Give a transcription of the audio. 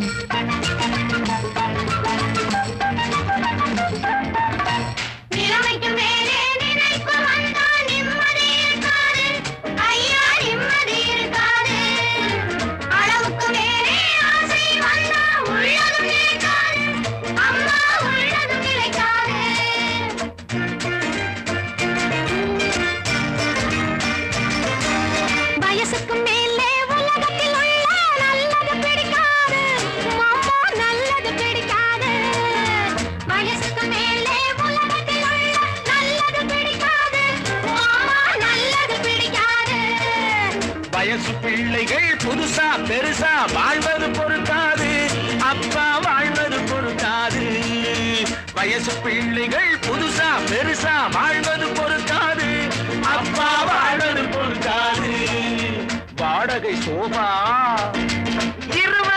Thank you. வயசு பிள்ளைகள் புதுசா பெருசா வாழ்வது பொருத்தாது அப்பா வாழ்வது பொருத்தாது வயசு பிள்ளைகள் புதுசா பெருசா வாழ்வது பொருத்தாது அப்பா வாழ்வது பொருத்தாது வாடகை சோபா